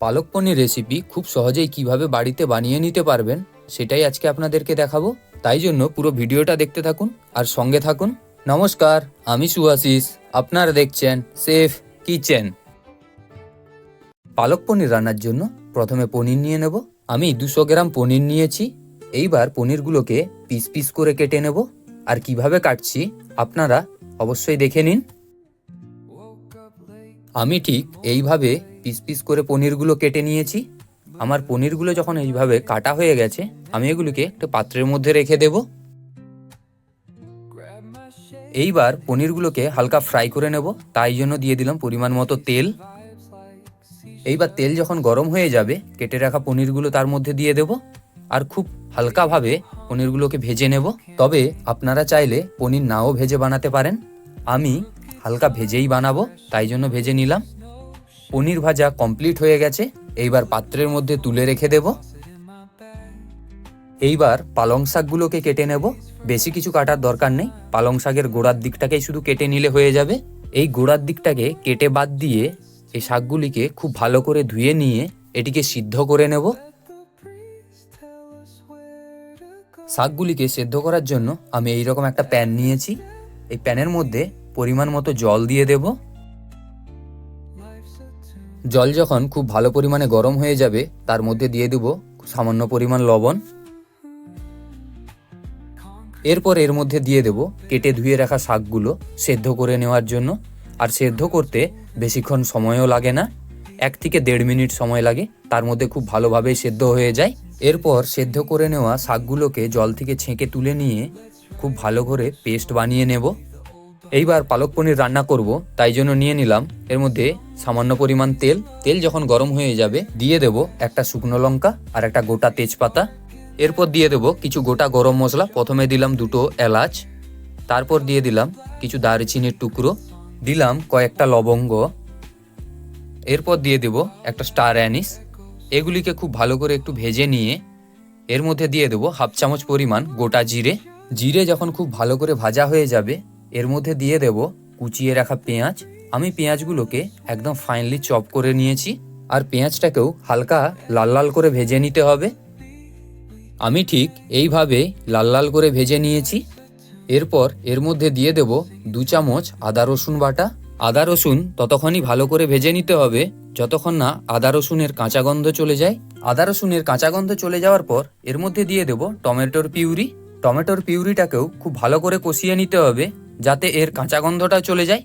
পালক পনির রেসিপি খুব সহজেই কীভাবে বাড়িতে বানিয়ে নিতে পারবেন, সেটাই আজকে আপনাদেরকে দেখাবো। তাই জন্য পুরো ভিডিওটা দেখতে থাকুন আর সঙ্গে থাকুন। নমস্কার, আমি সুহাসিস, আপনারা দেখছেন সেফ কিচেন। পালক পনির রান্নার জন্য প্রথমে পনির নিয়ে নেব। আমি দুশো গ্রাম পনির নিয়েছি। এইবার পনিরগুলোকে পিস পিস করে কেটে নেব। আর কীভাবে কাটছি আপনারা অবশ্যই দেখে নিন। আমি ঠিক এইভাবে পিস পিস করে পনিরগুলো কেটে নিয়েছি। আমার পনিরগুলো যখন এইভাবে কাটা হয়ে গেছে, আমি এগুলিকে একটা পাত্রের মধ্যে রেখে দেব। এইবার পনিরগুলোকে হালকা ফ্রাই করে নেব, তাই জন্য দিয়ে দিলাম পরিমাণ মতো তেল। এইবার তেল যখন গরম হয়ে যাবে, কেটে রাখা পনিরগুলো তার মধ্যে দিয়ে দেব। আর খুব হালকাভাবে পনিরগুলোকে ভেজে নেব। তবে আপনারা চাইলে পনির নাও ভেজে বানাতে পারেন। আমি হালকা ভেজেই বানাবো, তাই জন্য ভেজে নিলাম। পনির ভাজা কমপ্লিট হয়ে গেছে, এইবার পাত্রের মধ্যে তুলে রেখে দেব। এইবার পালং শাকগুলোকে কেটে নেব, বেশি কিছু কাটার দরকার নেই, পালং শাকের গোড়ার দিকটাকেই শুধু কেটে নিলে হয়ে যাবে। এই গোড়ার দিকটাকে কেটে বাদ দিয়ে এই শাকগুলিকে খুব ভালো করে ধুয়ে নিয়ে এটিকে সিদ্ধ করে নেব। শাকগুলিকে সেদ্ধ করার জন্য আমি এইরকম একটা প্যান নিয়েছি। এই প্যানের মধ্যে পরিমাণ মতো জল দিয়ে দেব। জল যখন খুব ভালো পরিমাণে গরম হয়ে যাবে, তার মধ্যে দিয়ে দেব সামান্য পরিমাণ লবণ। এরপর এর মধ্যে দিয়ে দেব কেটে ধুয়ে রাখা শাকগুলো সেদ্ধ করে নেওয়ার জন্য। আর সেদ্ধ করতে বেশিক্ষণ সময়ও লাগে না, এক থেকে দেড় মিনিট সময় লাগে, তার মধ্যে খুব ভালোভাবেই সেদ্ধ হয়ে যায়। এরপর সেদ্ধ করে নেওয়া শাকগুলোকে জল থেকে ছেঁকে তুলে নিয়ে খুব ভালো করে পেস্ট বানিয়ে নেব। এইবার পালক পনির রান্না করব, তাই জন্য নিয়ে নিলাম। এর মধ্যে সামান্য পরিমাণ তেল। তেল যখন গরম হয়ে যাবে, দিয়ে দেব একটা শুকনো লঙ্কা আর একটা গোটা তেজপাতা। এরপর দিয়ে দেব কিছু গোটা গরম মশলা। প্রথমে দিলাম দুটো এলাচ। তারপর দিয়ে দিলাম কিছু দারচিনির টুকরো। দিলাম কয়েকটা লবঙ্গ। এরপর দিয়ে দেব একটা স্টার অ্যানিস। এগুলিকে খুব ভালো করে একটু ভেজে নিয়ে, এর মধ্যে দিয়ে দেব হাফ চামচ পরিমাণ গোটা জিরে। জিরে যখন খুব ভালো করে ভাজা হয়ে যাবে এর মধ্যে দিয়ে দেব কুচিয়ে রাখা পেঁয়াজ। আমি পেঁয়াজগুলোকে একদম ফাইনলি চপ করে নিয়েছি। আর পেঁয়াজটাকেও হালকা লাল লাল করে ভেজে নিতে হবে। আমি ঠিক এইভাবে লাল লাল করে ভেজে নিয়েছি। এরপর এর মধ্যে দিয়ে দেব দু চামচ আদা রসুন বাটা। আদা রসুন ততক্ষণই ভালো করে ভেজে নিতে হবে, যতক্ষণ না আদা রসুনের কাঁচা গন্ধ চলে যায়। আদা রসুনের কাঁচা গন্ধ চলে যাওয়ার পর এর মধ্যে দিয়ে দেব টমেটোর পিউরি। টমেটোর পিউরিটাকেও খুব ভালো করে কষিয়ে নিতে হবে। যাতে এর কাঁচা গন্ধটা চলে যায়।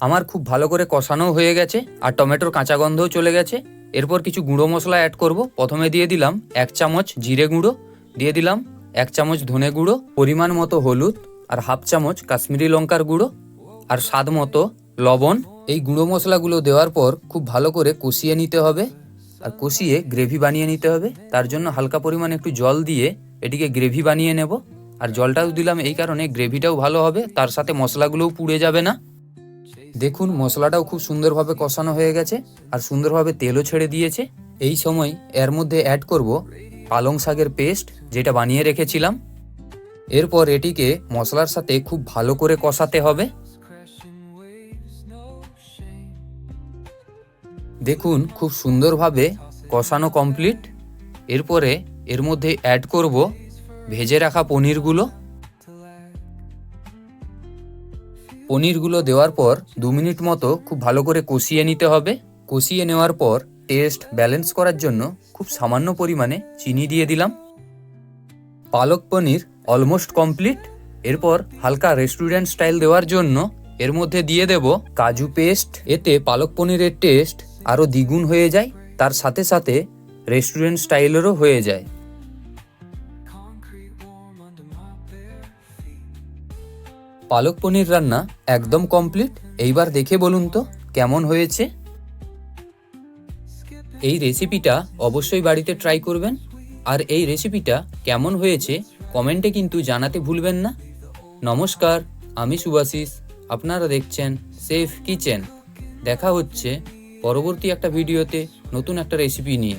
আমার খুব ভালো করে কষানো হয়ে গেছে আর টমেটোর কাঁচা গন্ধও চলে গেছে। এরপর কিছু গুঁড়ো মশলা অ্যাড করব। প্রথমে দিয়ে দিলাম এক চামচ জিরে গুঁড়ো, দিয়ে দিলাম এক চামচ ধনে গুঁড়ো, পরিমাণ মতো হলুদ আর হাফ চামচ কাশ্মীরি লঙ্কার গুঁড়ো আর স্বাদ মতো লবণ। এই গুঁড়ো মশলাগুলো দেওয়ার পর খুব ভালো করে কষিয়ে নিতে হবে আর কষিয়ে গ্রেভি বানিয়ে নিতে হবে। তার জন্য হালকা পরিমাণে একটু জল দিয়ে এটিকে গ্রেভি বানিয়ে নেব। আর জলটাও দিলাম এই কারণে গ্রেভিটাও ভালো হবে, তার সাথে মশলাগুলোও পুড়ে যাবে না। দেখুন, মশলাটাও খুব সুন্দরভাবে কষানো হয়ে গেছে আর সুন্দরভাবে তেলও ছেড়ে দিয়েছে। এই সময় এর মধ্যে অ্যাড করব পালং শাকের পেস্ট যেটা বানিয়ে রেখেছিলাম। এরপর এটিকে মশলার সাথে খুব ভালো করে কষাতে হবে। দেখুন, খুব সুন্দরভাবে কষানো কমপ্লিট এরপরে এর মধ্যে অ্যাড করব ভেজে রাখা পনিরগুলো। পনিরগুলো দেওয়ার পর দু মিনিট মতো খুব ভালো করে কষিয়ে নিতে হবে। কষিয়ে নেওয়ার পর টেস্ট ব্যালেন্স করার জন্য খুব সামান্য পরিমাণে চিনি দিয়ে দিলাম। পালক পনির অলমোস্ট কমপ্লিট এরপর হালকা রেস্টুরেন্ট স্টাইল দেওয়ার জন্য এর মধ্যে দিয়ে দেব কাজু পেস্ট এতে পালক পনিরের টেস্ট আরও দ্বিগুণ হয়ে যায়, তার সাথে সাথে রেস্টুরেন্ট স্টাইলেরও হয়ে যায়। পালক পনির রান্না একদম কমপ্লিট এইবার দেখে বলুন তো, কেমন হয়েছে? এই রেসিপিটা অবশ্যই বাড়িতে ট্রাই করবেন। আর এই রেসিপিটা কেমন হয়েছে কমেন্টে কিন্তু জানাতে ভুলবেন না। নমস্কার, আমি সুভাশিস আপনারা দেখছেন সেফ কিচেন দেখা হচ্ছে পরবর্তী একটা ভিডিওতে নতুন একটা রেসিপি নিয়ে।